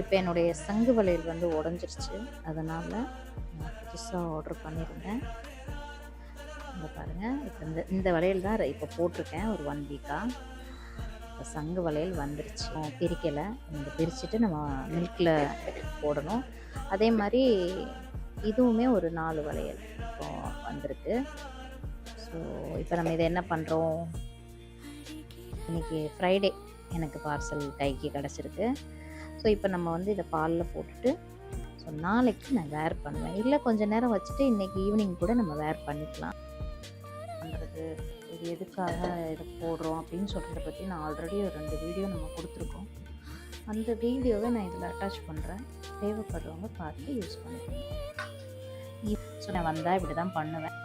இப்போ என்னுடைய சங்கு வளையல் வந்து உடஞ்சிருச்சு. அதனால் நான் புதுசாக ஆர்டர் பண்ணியிருந்தேன். இங்கே பாருங்கள் இப்போ இந்த இந்த வளையல் தான் இப்போ போட்டிருக்கேன் ஒரு ஒன் வீக்காக இப்போ சங்கு வளையல் வந்துருச்சு. பிரிக்கலை. இந்த பிரிச்சுட்டு நம்ம மில்கில் போடணும். அதே மாதிரி இதுவுமே ஒரு நாலு வளையல் இப்போ வந்திருக்கு. ஸோ இப்போ நம்ம இதை என்ன பண்ணுறோம் இன்றைக்கி ஃப்ரைடே எனக்கு பார்சல் கைக்கு கிடச்சிருக்கு. ஸோ இப்போ நம்ம வந்து இதை பாலில் போட்டுட்டு ஸோ நாளைக்கு நான் வேர் பண்ணுவேன். இல்லை கொஞ்ச நேரம் வச்சுட்டு இன்றைக்கி ஈவினிங் கூட நம்ம வேர் பண்ணிக்கலாம். பண்ணுறது இது எதுக்காக இதை போடுறோம் அப்படின்னு சொல்கிறத பற்றி நான் ஆல்ரெடி ஒரு ரெண்டு வீடியோ நம்ம கொடுத்துருக்கோம். அந்த வீடியோவை நான் இதில் அட்டாச் பண்ணுறேன் தேவைப்படுறவங்க பார்த்து யூஸ் பண்ணிக்கணும் ஸோ நான் வந்தால் இப்படி தான் பண்ணுவேன்.